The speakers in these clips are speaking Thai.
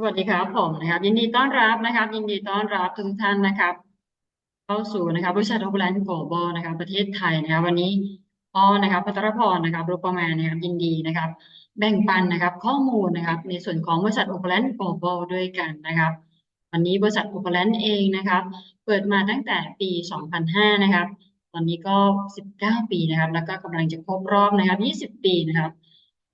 สวัสดีครับผมนะครับ ยินดีต้อนรับนะครับ ยินดีต้อนรับทุกท่านนะครับ เข้าสู่นะครับบริษัทโอเปอเรนต์โกลบอลนะครับ ประเทศไทยนะครับ วันนี้อ้อนะครับพัทรพรนะครับรูปประมาณนะครับยินดีนะครับ แบ่งปันนะครับ ข้อมูลนะครับ ในส่วนของบริษัทโอเปอเรนต์โกลบอลด้วยกันนะครับ วันนี้บริษัทโอเปอเรนต์เองนะครับ เปิดมาตั้งแต่ปี 2005 นะครับ ตอนนี้ก็ 19 ปีนะครับ แล้วก็กำลังจะครบรอบนะครับ 20 ปีนะครับ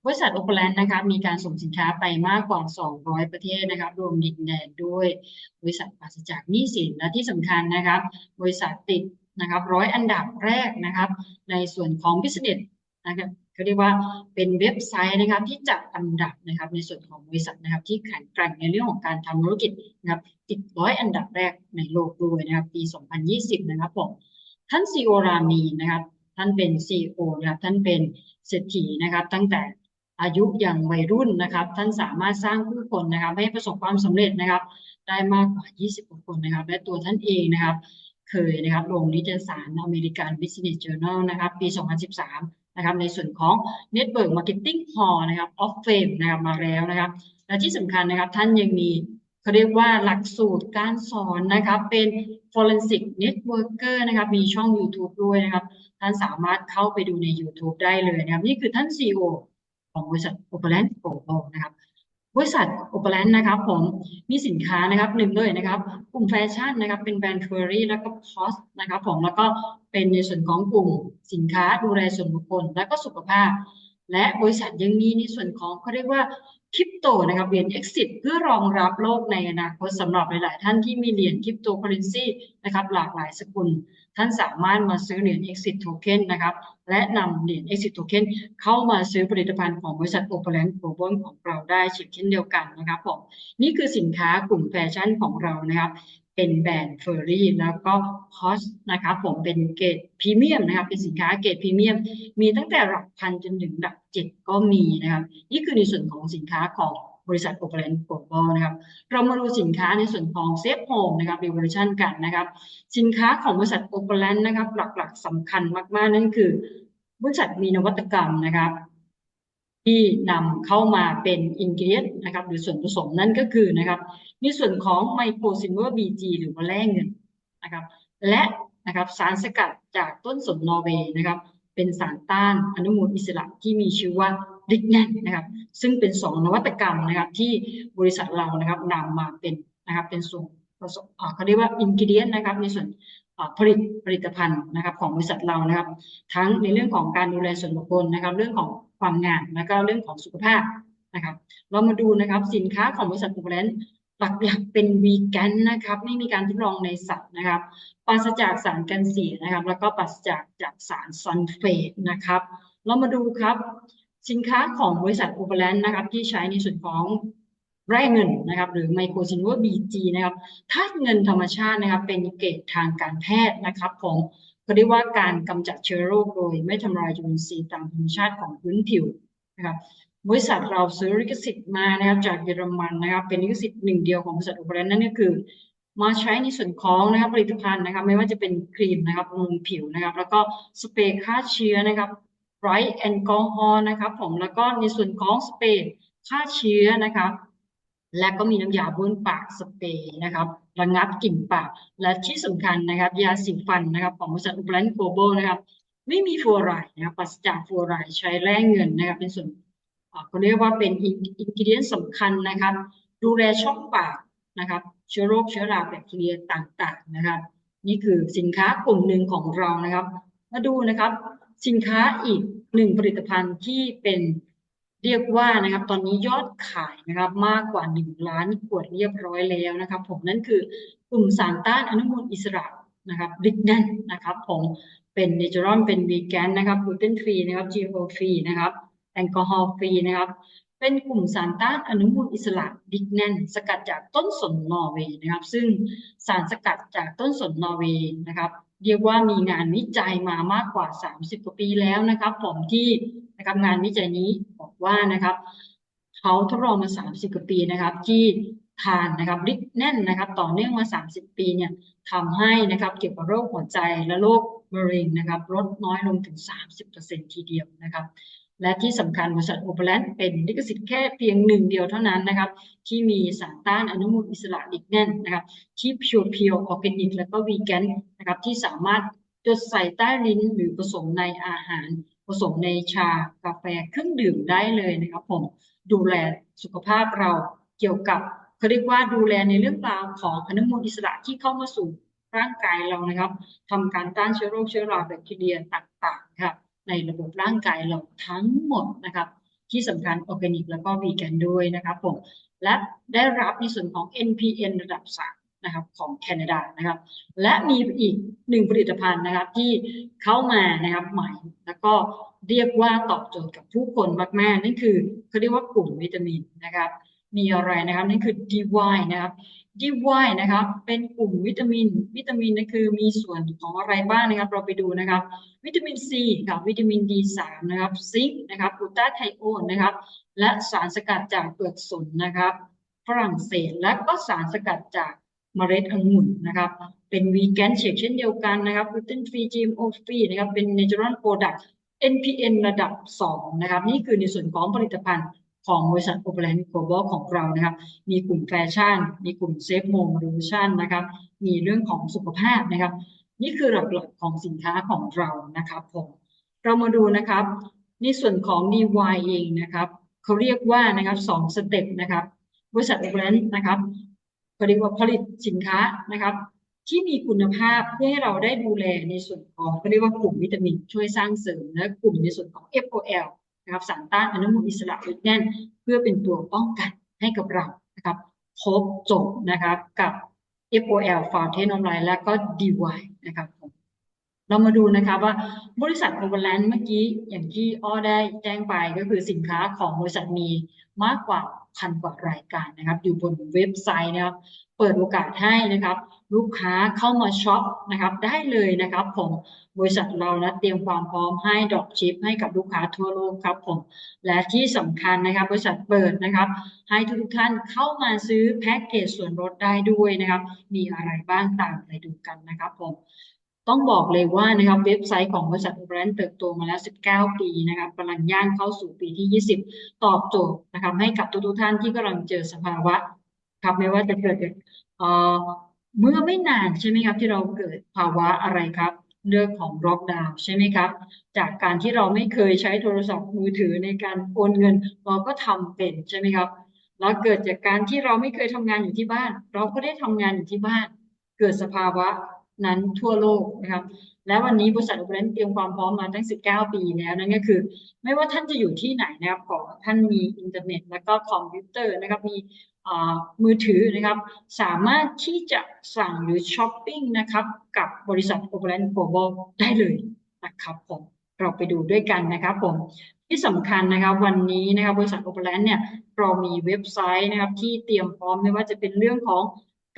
บริษัทโอเปอเรนต์นะครับมีการส่งสินค้าไปมากกว่า 200 ประเทศนะครับรวมดินแดนด้วยบริษัทปราศจากหนี้สินและที่สำคัญนะครับ บริษัทติดนะครับร้อยอันดับแรกนะครับ ในส่วนของ business นะครับเขาเรียกว่าเป็นเว็บไซต์นะครับที่จัดอันดับนะครับในส่วนของบริษัทนะครับที่แข็งแกร่งในเรื่องของการทำธุรกิจนะครับติดร้อยอันดับแรกในโลกด้วยนะครับปี 2020 นะครับผมท่านซีโอรามีนะครับท่านเป็น CEO นะครับท่านเป็นเศรษฐีนะครับตั้งแต่ อายุอย่างวัยรุ่นนะครับ ท่านสามารถสร้างผู้คนนะครับ ให้ประสบความสำเร็จนะครับ ได้มากกว่า 20 คนนะครับ และตัวท่านเองนะครับ เคยนะครับลงนิตยสารอเมริกัน Business Journal นะครับ ปี 2013 นะครับ ในส่วนของ Network Marketing Hall นะครับ of Fame นะครับมาแล้วนะครับ และที่สำคัญนะครับท่านยังมีเขาเรียกว่าหลักสูตรการสอนนะครับ เป็น Forensic Networker นะครับ มีช่อง YouTube ด้วยนะครับ ท่านสามารถเข้าไปดูใน YouTube ได้เลยนะครับ นี่คือท่าน CEO ของบริษัท Operland Global นะครับบริษัทโอเปอเรนต์นะครับผมมีสินค้านะครับหนึ่งเลยนะครับกลุ่มแฟชั่นนะครับเป็นแบรนด์ทัวรี่แล้วก็คอสนะครับผมแล้วก็เป็นในส่วนของกลุ่มสินค้าดูแลส่วนบุคคล และก็สุขภาพ และบริษัทยังมีในส่วนของเขาเรียกว่า คริปโตนะครับเหรียญ Exit เพื่อรองรับโลกในอนาคตสำหรับหลาย ๆ ท่านที่มีเหรียญคริปโตเคอเรนซีนะครับหลากหลายสกุล ท่านสามารถมาซื้อเหรียญ Exit Token นะครับและนำเหรียญ Exit Token เข้ามาซื้อผลิตภัณฑ์ของบริษัท o p e r a n t Global ของเราได้เช่นเดียวกันนะครับผมนี่คือสินค้ากลุ่มแฟชั่นของเรานะครับ เป็นแบรนด์เฟอร์รี่แล้วก็คอสนะครับผมเป็นเกรดพรีเมียมนะครับเป็นสินค้าเกรดพรีเมียม มีตั้งแต่หลักพันจนถึงหลักเจ็ดก็มีนะครับ นี่คือในส่วนของสินค้าของบริษัทโอเปเรนต์โกลบอลนะครับ เรามาดูสินค้าในส่วนของเซฟโฮมนะครับรีเวอร์ชันกันนะครับ สินค้าของบริษัทโอเปเรนต์นะครับ หลักๆสำคัญมากๆ นั่นคือบริษัทมีนวัตกรรมนะครับ ที่นำเข้ามาเป็นอินกิเดียนนะครับหรือส่วนผสมนั่นก็คือนะครับในส่วนของไมโครซินเวอร์บีจีหรือว่าแร่เงินนะครับและนะครับสารสกัดจากต้นสนนอร์เวย์นะครับเป็นสารต้านอนุมูลอิสระที่มีชื่อว่าดิกแนนนะครับซึ่งเป็นสองนวัตกรรมนะครับที่บริษัทเรานะครับนำมาเป็นนะครับเป็นส่วนผสมเขาเรียกว่าอินกิเดียนนะครับในส่วนผลิตผลิตภัณฑ์นะครับของบริษัทเรานะครับ ทั้งในเรื่องของการดูแลส่วนบุคคลนะครับ เรื่องของ ความงามแล้วก็เรื่องของสุขภาพนะครับเรามาดูนะครับสินค้าของบริษัทโอเปรนต์หลักๆเป็นวีแกนนะครับไม่มีการทดลองในสัตว์นะครับปราศจากสารกันเสียนะครับ แล้วก็ปราศจากจากสารซัลเฟตนะครับ เรามาดูครับ สินค้าของบริษัทโอเปอเรนต์นะครับ ที่ใช้ในส่วนของแร่เงินนะครับ หรือไมโครซินเวอร์บีจีนะครับธาตุเงินธรรมชาตินะครับ เป็นเกรดทางการแพทย์นะครับของ เขาเรียกว่าการกำจัดเชื้อโรคโดยไม่ทำลายจุลินทรีย์ตามธรรมชาติของพื้นผิวนะครับบริษัทเราซื้อลิขสิทธิ์มานะครับจากเยอรมันนะครับเป็นลิขสิทธิ์หนึ่งเดียวของบริษัทโอเปอเรนต์นั่นก็คือ มาใช้ในส่วนของนะครับผลิตภัณฑ์นะครับ ไม่ว่าจะเป็นครีมนะครับบำรุงผิวนะครับ แล้วก็สเปรย์ฆ่าเชื้อนะครับไรท์แอลกอฮอล์นะครับผมแล้วก็ในส่วนของสเปรย์ฆ่าเชื้อนะครับ และก็มีน้ำยาบ้วนปากสเปรย์นะครับระงับกลิ่นปาก และที่สำคัญนะครับ ยาสีฟันนะครับ ของบริษัทอุปรันโกลบอลนะครับ ไม่มีฟลูออไรด์นะครับปราศจากฟลูออไรด์ใช้แร่เงินนะครับ เป็นส่วนเขาเรียกว่าเป็นอินกิเดียนสำคัญนะครับ ดูแลช่องปากนะครับ เชื้อโรคเชื้อราแบคทีเรียต่างๆนะครับ นี่คือสินค้ากลุ่มหนึ่งของเรานะครับ มาดูนะครับ สินค้าอีกหนึ่งผลิตภัณฑ์ที่เป็น เรียกว่านะครับตอนนี้ยอดขายนะครับมากกว่าหนึ่งล้านขวดเรียบร้อยแล้วนะครับ ผมนั่นคือกลุ่มสารต้านอนุมูลอิสระนะครับดิกแนนนะครับผมเป็นเนเจอรัลเป็นวีแกนนะครับกลูเตนฟรีนะครับ GMO ฟรีนะครับแอลกอฮอล์ฟรีนะครับเป็นกลุ่มสารต้านอนุมูลอิสระดิกแนนสกัดจากต้นสนนอร์เวย์นะครับ ซึ่งสารสกัดจากต้นสนนอร์เวย์นะครับ เรียกว่ามีงานวิจัยมามากกว่า 30 กว่าปีแล้วนะครับ ผมที่ นะครับงานวิจัยนี้บอกว่านะครับเขาทดลองมา 30 กว่าปีนะครับ ที่ทานนะครับริกแน่นนะครับ ต่อเนื่องมา 30 ปีเนี่ยทำให้นะครับเกี่ยวกับโรคหัวใจและโรคมะเร็งนะครับ ลดน้อยลงถึง 30%ทีเดียวนะครับ และที่สำคัญบริษัทโอเปรนเป็นลิขสิทธิ์แค่เพียงหนึ่งเดียวเท่านั้นนะครับ ที่มีสารต้านอนุมูลอิสระดิกแน่นนะครับ ที่เพียวเพียวออร์แกนิก และก็วีแกนนะครับที่สามารถจดใส่ใต้ลิ้นหรือผสมในอาหาร ผสมในชากาแฟเครื่องดื่มได้เลยนะครับผมดูแลสุขภาพเราเกี่ยวกับเขาเรียกว่าดูแลในเรื่องราวของอนุมูลอิสระที่เข้ามาสู่ร่างกายเรานะครับทำการต้านเชื้อโรคเชื้อราแบคทีเรียต่างๆครับในระบบร่างกายเราทั้งหมดนะครับ ที่สำคัญออร์แกนิกแล้วก็วีแกนด้วยนะครับผมและได้รับในส่วนของ NPN ระดับ 3 นะครับของแคนาดานะครับ และมีอีกหนึ่งผลิตภัณฑ์นะครับที่เข้ามานะครับใหม่ แล้วก็เรียกว่าตอบโจทย์กับผู้คนมากๆนั่นคือเขาเรียกว่ากลุ่มวิตามินนะครับ มีอะไรนะครับนั่นคือ DY นะครับ DY นะครับเป็นกลุ่มวิตามิน วิตามินนั่นคือมีส่วนของอะไรบ้างนะครับ เราไปดูนะครับ วิตามิน C กับวิตามิน D3 นะครับซิงค์นะครับกลูตาไทโอนนะครับ และสารสกัดจากเปลือกสนนะครับ ฝรั่งเศสและก็สารสกัดจาก เมล็ดองุ่นนะครับ เป็นวีแกนเช่นเช่นเดียวกันนะครับกลูเตนฟรี GMO ฟรีนะครับ เป็น natural product NPN ระดับ 2 นะครับ นี่คือในส่วนของผลิตภัณฑ์ของบริษัทโอเปอเรนต์โกลบอลของเรานะครับ มีกลุ่มแฟชั่น มีกลุ่มเซฟโมโมลูชั่นนะครับ มีเรื่องของสุขภาพนะครับ นี่คือหลักๆของสินค้าของเรานะครับผมเรามาดูนะครับ ในส่วนของ DY เองนะครับเขาเรียกว่านะครับสองสเต็ปนะครับ บริษัทโอเปอเรนต์นะครับ เขาเรียกว่าผลิตสินค้านะครับ ที่มีคุณภาพเพื่อให้เราได้ดูแลในส่วนของเขาเรียกว่ากลุ่มวิตามินช่วยสร้างเสริมและกลุ่มในส่วนของ FOL นะครับสารต้านอนุมูลอิสระวิตแน่น เพื่อเป็นตัวป้องกันให้กับเรานะครับครบจบนะครับกับ FOL f o u n t a i n of Life และก็ DY นะครับเรามาดูนะครับว่าบริษัทโอเวอร์แลนด์เมื่อกี้อย่างที่อ้อได้แจ้งไปก็คือสินค้าของบริษัทมีมากกว่า พันกว่ารายการนะครับ อยู่บนเว็บไซต์นะครับ เปิดโอกาสให้นะครับ ลูกค้าเข้ามาช็อปนะครับ ได้เลยนะครับผมบริษัทเรานะเตรียมความพร้อมให้ดรอปชิปให้กับลูกค้าทั่วโลกครับผมและที่สำคัญนะครับ บริษัทเปิดนะครับ ให้ทุกท่านเข้ามาซื้อแพ็กเกจส่วนลดได้ด้วยนะครับ มีอะไรบ้างตามไปดูกันนะครับผม ต้องบอกเลยว่านะครับเว็บไซต์ของบริษัทแบรนด์เติบโตมาแล้ว 19 ปีนะครับกำลังย่างเข้าสู่ปีที่ 20 ตอบโจทย์นะครับให้กับทุกๆท่านที่กำลังเจอสภาวะครับไม่ว่าจะเกิดเอ่อเมื่อไม่นานใช่ไหมครับ ที่เราเกิดภาวะอะไรครับเรื่องของล็อกดาวน์ใช่ไหมครับ จากการที่เราไม่เคยใช้โทรศัพท์มือถือในการโอนเงิน เราก็ทำเป็นใช่ไหมครับ แล้วเกิดจากการที่เราไม่เคยทำงานอยู่ที่บ้าน เราก็ได้ทำงานอยู่ที่บ้าน เกิดสภาวะ นั้นทั่วโลกนะครับและวันนี้บริษัทโอเปเรนเตรียมความพร้อมมาตั้ง 19 ปีแล้วนั่นก็คือ ไม่ว่าท่านจะอยู่ที่ไหนนะครับขอท่านมีอินเทอร์เน็ต แล้วก็คอมพิวเตอร์นะครับมีมือถือนะครับ สามารถที่จะสั่งหรือช้อปปิ้งนะครับกับบริษัทโอเปอเรนโกลบอลได้เลยนะครับผมเราไปดูด้วยกันนะครับผมที่สำคัญนะครับวันนี้นะครับบริษัทโอเปอเรนเนี่ยเรามีเว็บไซต์นะครับที่เตรียมพร้อมไม่ว่าจะเป็นเรื่องของ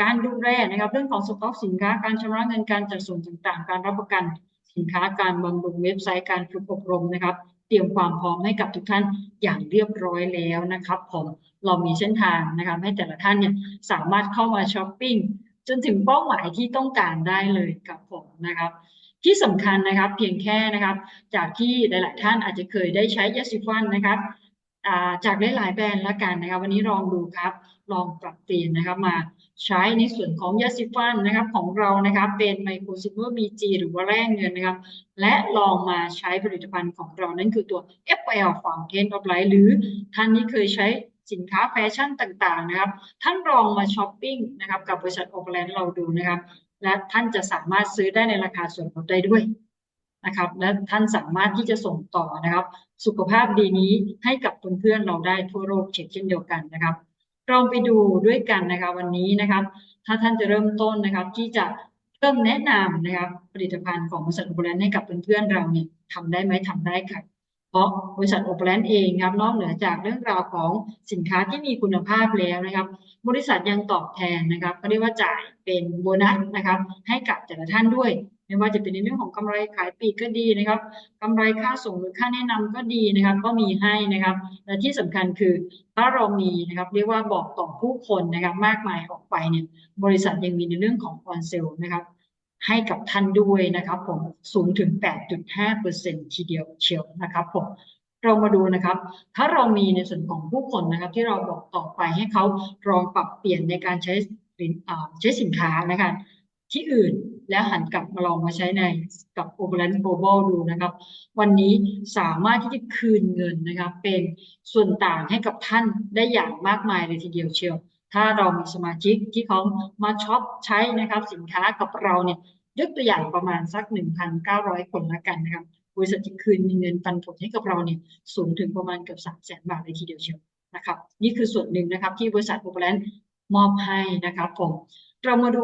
การดูแลนะครับเรื่องของสต็อกสินค้าการชำระเงินการจัดส่งต่างๆ การรับประกันสินค้าการบำรุงเว็บไซต์การฝึกอบรมนะครับ เตรียมความพร้อมให้กับทุกท่านอย่างเรียบร้อยแล้วนะครับผมเรามีเส้นทางนะครับให้แต่ละท่านเนี่ยสามารถเข้ามาช้อปปิ้งจนถึงเป้าหมายที่ต้องการได้เลยกับผมนะครับ ที่สำคัญนะครับเพียงแค่นะครับ จากที่หลาย ๆ ท่านอาจจะเคยได้ใช้ยาสีฟันนะครับจากหลายๆแบรนด์แล้วกันนะครับ วันนี้ลองดูครับ ลองปรับเปลี่ยนนะครับมา ใช้ในส่วนของยาสีฟันนะครับของเรานะครับเป็นไมโครซิเวอร์มีจีหรือว่าแร่เงินนะครับ และลองมาใช้ผลิตภัณฑ์ของเรานั่นคือตัว FL Fountain of Light หรือท่านที่เคยใช้สินค้าแฟชั่นต่างๆนะครับ ท่านลองมาช้อปปิ้งนะครับกับบริษัทโอเปอเรนเราดูนะครับ และท่านจะสามารถซื้อได้ในราคาส่วนลดได้ด้วยนะครับ และท่านสามารถที่จะส่งต่อนะครับ สุขภาพดีนี้ให้กับเพื่อนๆเราได้ทั่วโลกเช่นเดียวกันนะครับ เราไปดูด้วยกันนะคะวันนี้นะครับ ถ้าท่านจะเริ่มต้นนะครับ ที่จะเริ่มแนะนำนะครับผลิตภัณฑ์ของบริษัทโอเปรนให้กับเพื่อนๆเราเนี่ยทำได้ไหมทำได้ค่ะ เพราะบริษัทโอเปรนเองครับนอกเหนือจากเรื่องราวของสินค้าที่มีคุณภาพแล้วนะครับ บริษัทยังตอบแทนนะครับก็เรียกว่าจ่ายเป็นโบนัสนะครับ ให้กับแต่ละท่านด้วย ไม่ว่าจะเป็นในเรื่องของกำไรขายปีกก็ดีนะครับกำไรค่าส่งหรือค่าแนะนำก็ดีนะครับ ก็มีให้นะครับ และที่สำคัญคือถ้าเรามีนะครับเรียกว่าบอกต่อผู้คนนะครับ มากมายออกไปเนี่ยบริษัทยังมีในเรื่องของออนเซลนะครับ ให้กับท่านด้วยนะครับผมสูงถึง 8.5%ทีเดียวเชียวนะครับผมเรามาดูนะครับ ถ้าเรามีในส่วนของผู้คนนะครับ ที่เราบอกต่อไปให้เขาลองปรับเปลี่ยนในการใช้ใช้สินค้านะคะ ที่อื่น แล้วหันกลับมาลองมาใช้ในกับ o p e r a n Global ดูนะครับ วันนี้สามารถที่จะคืนเงินนะครับ เป็นส่วนต่างให้กับท่านได้อย่างมากมายเลยทีเดียวเชียว ถ้าเรามีสมาชิกที่เขามาช็อปใช้นะครับ สินค้ากับเราเนี่ยยกตัวอย่างประมาณสัก 1,900 คนละกันนะครับบริษัทจะคืนเงินปันผลให้กับเราเนี่ยสูงถึงประมาณเกือบ3 0 0แสนบาทเลยทีเดียวเชียวนะครับ นี่คือส่วนหนึ่งนะครับที่บริษัทโอเปอเรนมอบให้นะครับผม เรามาดู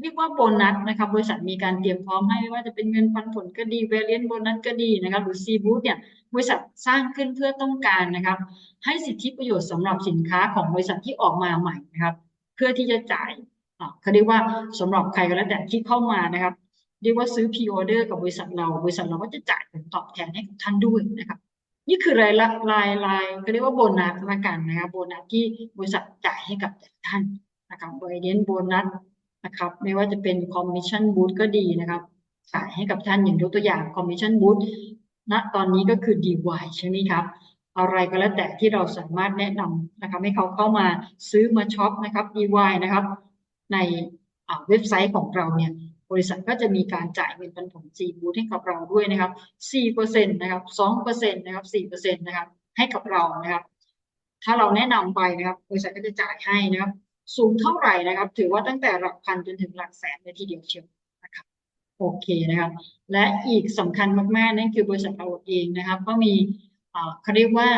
เรียกว่าโบนัสนะครับบริษัทมีการเตรียมพร้อมให้ไม่ว่าจะเป็นเงินปันผลก็ดีเวเลียนโบนัสก็ดีนะครับหรือซีบูธเนี่ยบริษัทสร้างขึ้นเพื่อต้องการนะครับ ให้สิทธิประโยชน์สำหรับสินค้าของบริษัทที่ออกมาใหม่นะครับ เพื่อที่จะจ่ายเขาเรียกว่าสำหรับใครก็แล้วแต่ที่เข้ามานะครับเรียกว่าซื้อพรีออเดอร์กับบริษัทเรา บริษัทเราก็จะจ่ายผลตอบแทนให้กับท่านด้วยนะครับ นี่คือรายละรายรายก็เรียกว่าโบนัสละกันนะครับโบนัสที่บริษัทจ่ายให้กับแต่ท่าน นะครับโดยเน้นโบนัสนะครับ ไม่ว่าจะเป็นคอมมิชชั่นบูธก็ดีนะครับจ่ายให้กับท่านอย่างยกตัวอย่างคอมมิชชั่นบูธณตอนนี้ก็คือ DY ใช่ไหมครับ อะไรก็แล้วแต่ที่เราสามารถแนะนำนะครับให้เขาเข้ามาซื้อมาช็อปนะครับ DY นะครับ ในอ่าเว็บไซต์ของเราเนี่ยบริษัทก็จะมีการจ่ายเงินปันผล C บูธให้กับเราด้วยนะครับ4%นะครับ2%นะครับ4%นะครับให้กับเรานะครับ ถ้าเราแนะนำไปนะครับ บริษัทก็จะจ่ายให้นะครับ สูงเท่าไหร่นะครับ ถือว่าตั้งแต่หลักพันจนถึงหลักแสนเลยทีเดียวเชียวนะครับโอเคนะครับ และอีกสำคัญมากๆนั่นคือบริษัทเราเองนะครับ ก็มีอ่าเขาเรียกว่า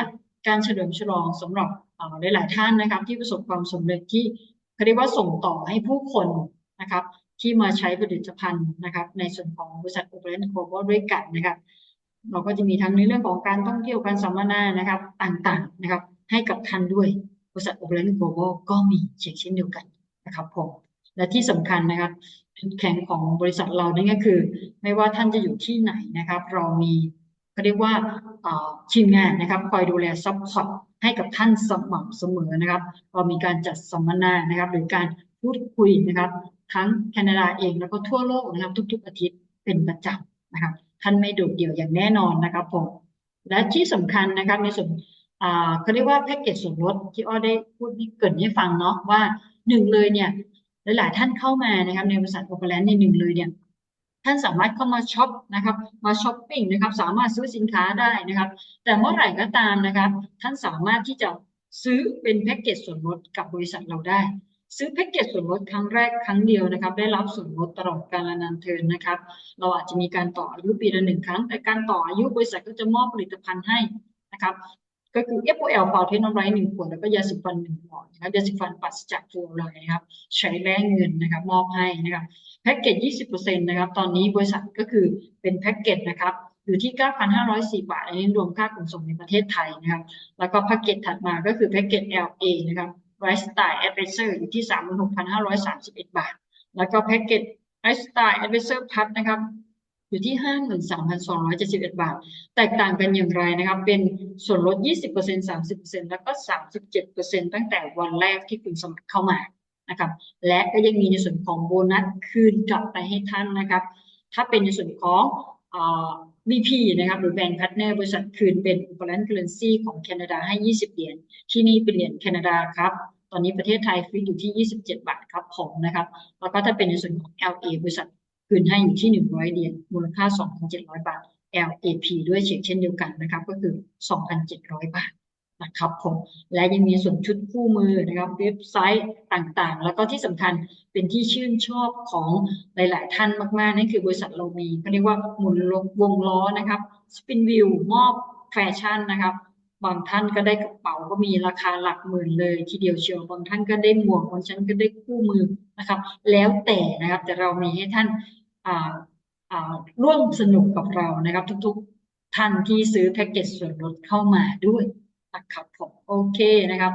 การเฉลิมฉลองสำหรับอ่าหลายๆท่านนะครับ ที่ประสบความสำเร็จที่เขาเรียกว่าส่งต่อให้ผู้คนนะครับ ที่มาใช้ผลิตภัณฑ์นะครับ ในส่วนของบริษัท Open Global ด้วยกันนะครับ เราก็จะมีทั้งในเรื่องของการท่องเที่ยวการสัมมนานะครับ ต่างๆนะครับ ให้กับท่านด้วย บริษัท Open Global ก็มีเช่นเช่นเดียวกันนะครับผมและที่สำคัญนะครับจุดแข็งของบริษัทเรานั่นก็คือ ไม่ว่าท่านจะอยู่ที่ไหนนะครับ เรามีเขาเรียกว่าทีมงานนะครับคอยดูแลซัพพอร์ตให้กับท่านสม่ำเสมอนะครับ เรามีการจัดสัมมนานะครับ หรือการพูดคุยนะครับ ทั้งแคนาดาเองแล้วก็ทั่วโลกนะครับ ทุก ๆ อาทิตย์เป็นประจำนะครับ ท่านไม่โดดเดี่ยวอย่างแน่นอนนะครับผมและที่สำคัญนะครับในส่วน เขาเรียกว่าแพ็กเกจส่วนลดที่อ้อได้พูดให้เกินให้ฟังเนาะว่าหนึ่งเลยเนี่ยหลายๆท่านเข้ามานะครับในบริษัทโอเปอเรนในหนึ่งเลยเนี่ยท่านสามารถเข้ามาช็อปนะครับมาช้อปปิ้งนะครับสามารถซื้อสินค้าได้นะครับ แต่เมื่อไหร่ก็ตามนะครับ ท่านสามารถที่จะซื้อเป็นแพ็กเกจส่วนลดกับบริษัทเราได้ ซื้อแพ็กเกจส่วนลดครั้งแรกครั้งเดียวนะครับ ได้รับส่วนลดตลอดกาลนานเทินนะครับ เราอาจจะมีการต่ออายุปีละหนึ่งครั้ง แต่การต่ออายุบริษัทก็จะมอบผลิตภัณฑ์ให้นะครับ ก็คือ FOL ฟาเทนนอไรหนึ่งขวดแล้วก็ยาสีฟันหนึ่งหลอดนะครับยาสีฟันปราศจากฟลูออไรนะครับ ใช้แลกเงินนะครับมอบให้นะครับแพ็กเกจ 20%นะครับ ตอนนี้บริษัทก็คือเป็นแพ็กเกจนะครับอยู่ที่ 9,504 บาท อันนี้รวมค่าขนส่งในประเทศไทยนะครับ แล้วก็แพ็กเกจถัดมาก็คือแพ็กเกจ LA นะครับ Lifestyle Advisor อยู่ที่ 36,531 บาท แล้วก็แพ็กเกจ Lifestyle Advisor Plus นะครับ อยู่ที่ 53,271 บาท แตกต่างกันอย่างไรนะครับ เป็นส่วนลด 20% 30%แล้วก็ 37%ตั้งแต่วันแรกที่คุณสมัครเข้ามานะครับ และก็ยังมีในส่วนของโบนัสคืนกลับไปให้ท่านนะครับ ถ้าเป็นในส่วนของเอ่อ VP นะครับหรือแบงค์พาร์ทเนอร์บริษัทคืนเป็น foreign currency ของแคนาดาให้ 20 เหรียญที่นี่เป็นเหรียญแคนาดาครับ ตอนนี้ประเทศไทยฟรีอยู่ที่ 27 บาทครับผมนะครับ แล้วก็ถ้าเป็นในส่วนของ LA บริษัท คืนให้อยู่ที่ 100เหรียญมูลค่า 2,700 บาท LAP ด้วยเช่นเช่นเดียวกันนะครับ ก็คือ 2,700 บาทนะครับผมและยังมีส่วนชุดคู่มือนะครับเว็บไซต์ต่างๆ แล้วก็ที่สำคัญเป็นที่ชื่นชอบของหลายๆ ท่านมากๆ นั่นคือบริษัทเรามีเขาเรียกว่าหมุนวงล้อนะครับสปินวิวมอบแฟชั่นนะครับบางท่านก็ได้กระเป๋าก็มีราคาหลักหมื่นเลย ทีเดียวเชียวบางท่านก็ได้หมวกบางท่านก็ได้คู่มือนะครับ แล้วแต่นะครับแต่เรามีให้ท่าน ร่วมสนุกกับเรานะครับ ทุกๆท่านที่ซื้อแพ็กเกจส่วนลดเข้ามาด้วยนะครับผมโอเคนะครับ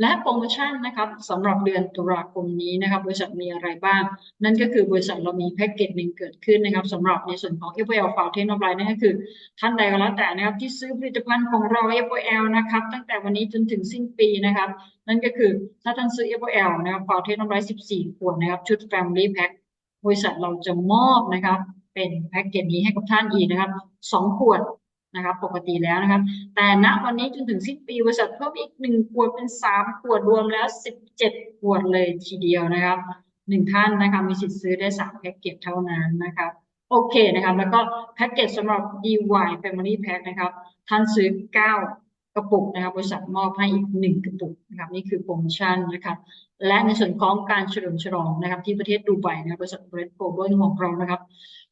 และโปรโมชั่นนะครับสำหรับเดือนตุลาคมนี้นะครับ บริษัทมีอะไรบ้าง นั่นก็คือบริษัทเรามีแพ็กเกจหนึ่งเกิดขึ้นนะครับสำหรับในส่วนของ FOL Fountain of Life นั่นก็คือท่านใดก็แล้วแต่นะครับ ที่ซื้อผลิตภัณฑ์ของเรา FOL นะครับ ตั้งแต่วันนี้จนถึงสิ้นปีนะครับ นั่นก็คือถ้าท่านซื้อ FOL นะครับ Fountain of Life 14ขวดนะครับชุด Family Pack บริษัทเราจะมอบนะครับ เป็นแพ็กเกจนี้ให้กับท่านอีกนะครับ2ขวดนะครับ ปกติแล้วนะครับ แต่ณวันนี้จนถึงสิ้นปีบริษัทเพิ่มอีกหนึ่งขวดเป็นสามขวดรวมแล้วสิบเจ็ดขวดเลยทีเดียวนะครับหนึ่งท่านนะคะมีสิทธิ์ซื้อได้สามแพ็กเกจเท่านั้นนะครับโอเคนะครับ แล้วก็แพ็กเกจสำหรับ DY Family Pack นะครับ ท่านซื้อ 9 กระปุกนะครับบริษัทมอบให้อีก1กระปุกนะครับนี่คือโปรโมชั่นนะครับและในส่วนของการเฉลิมฉลองนะครับที่ประเทศดูไบนะครับบริษัทเบรดโกลบอลของเรานะครับ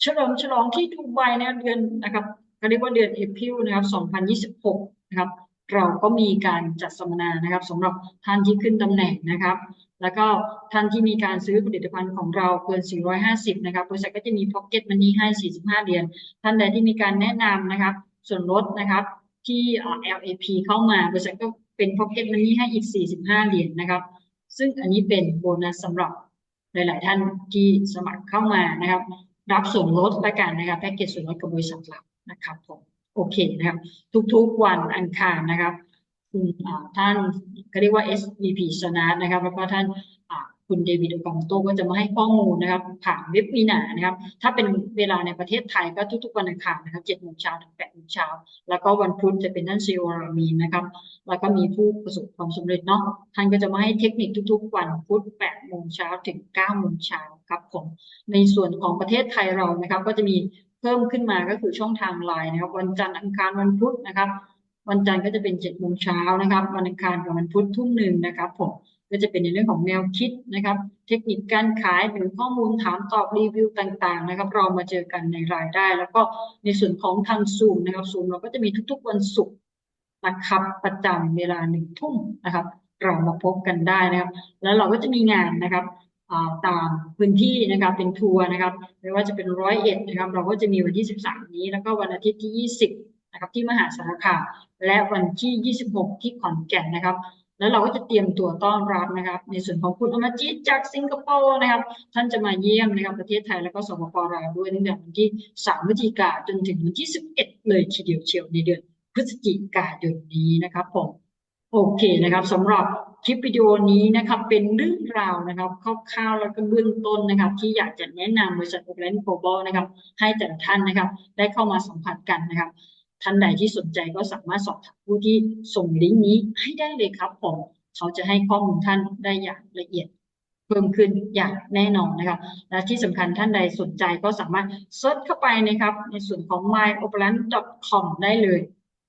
เฉลิมฉลองที่ดูไบในเดือนนะครับเขาเรียกว่าเดือนเอพิลนะครับ 2026 นะครับเราก็มีการจัดสัมมนานะครับสำหรับท่านที่ขึ้นตำแหน่งนะครับ แล้วก็ท่านที่มีการซื้อผลิตภัณฑ์ของเราเกิน 450 นะครับบริษัทก็จะมี Pocket Money ให้ 45 เหรียญท่านใดที่มีการแนะนำนะครับ ส่วนลดนะครับ ที่ LAP เข้ามาบริษัทก็เป็น Pocket Money ให้อีก 45 เหรียญนะครับ ซึ่งอันนี้เป็นโบนัสสำหรับหลาย ๆ ท่านที่สมัครเข้ามานะครับ รับส่วนลดประกันนะครับแพ็กเกจส่วนลดกับบริษัทเรานะครับผมโอเคนะครับ ทุก ๆ วันอังคารนะครับคุณท่านเขาเรียกว่า SVP ชนะนะครับ แล้วก็ท่าน คุณเดวิดโอกาโมโตก็จะมาให้ข้อมูลนะครับผ่านเว็บวีนานะครับ ถ้าเป็นเวลาในประเทศไทยก็ทุกๆวันอังคารนะครับ7โมงเช้าถึง8โมงเช้าแล้วก็วันพุธจะเป็นท่านซีโอรามีนนะครับ แล้วก็มีผู้ประสบความสำเร็จเนาะท่านก็จะมาให้เทคนิคทุกๆ วันพุธ8โมงเช้าถึง9โมงเช้าครับผมในส่วนของประเทศไทยเรานะครับ ก็จะมีเพิ่มขึ้นมาก็คือช่องทางไลน์นะครับ วันจันทร์อังคารวันพุธนะครับ วันจันทร์ก็จะเป็น7โมงเช้านะครับ วันอังคารกับวันพุธทุ่มหนึ่งนะครับผม ก็จะเป็นในเรื่องของแนวคิดนะครับ เทคนิคการขายหรือข้อมูลถามตอบรีวิวต่างๆนะครับเรามาเจอกันในรายได้ แล้วก็ในส่วนของทางซูมนะครับซูมเราก็จะมีทุกๆวันศุกร์นะครับประจำเวลาหนึ่งทุ่มนะครับ เรามาพบกันได้นะครับ แล้วเราก็จะมีงานนะครับาตามพื้นที่นะครับเป็นทัวร์นะครับไม่ว่าจะเป็นร้อยเอ็ดนะครับ เราก็จะมีวันที่ 13 นี้ แล้วก็วันอาทิตย์ที่ 20 นะครับที่มหาสารคามและวันที่ 26 ที่ขอนแก่นนะครับ แล้วเราก็จะเตรียมตัวต้อนรับนะครับ ในส่วนของคุณอมจิตจากสิงคโปร์นะครับ ท่านจะมาเยี่ยมนะครับประเทศไทยแล้วก็สปปลาวด้วยตั้งแต่วันที่ 3 พฤศจิกายนจนถึงวันที่ 11 เลยทีเดียวเชียวในเดือนพฤศจิกายนนี้นะครับผมโอเคนะครับสำหรับคลิปวิดีโอนี้นะครับเป็นเรื่องราวนะครับคร่าวๆแล้วก็เบื้องต้นนะครับ ที่อยากจะแนะนำบริษัท o p e n Global นะครับ ให้แต่ละท่านนะครับ ได้เข้ามาสัมผัสกันนะครับ ท่านใดที่สนใจก็สามารถสอบถามผู้ที่ส่งลิงก์นี้ให้ได้เลยครับผมเขาจะให้ข้อมูลท่านได้อย่างละเอียดเพิ่มขึ้นอย่างแน่นอนนะครับ และที่สำคัญท่านใดสนใจก็สามารถเซิร์ชเข้าไปนะครับ ในส่วนของ myoperan.com ได้เลย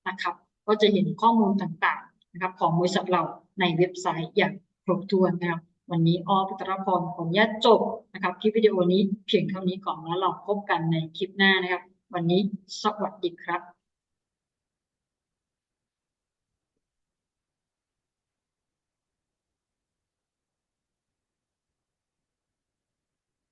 นะครับ ก็จะเห็นข้อมูลต่างๆนะครับ ของบริษัทเราในเว็บไซต์อย่างครบถ้วนนะครับ วันนี้ออพิตรพรขออนุญาตจบนะครับ คลิปวิดีโอนี้เพียงเท่านี้ก่อนแล้วเราพบกันในคลิปหน้านะครับ วันนี้สวัสดีครับ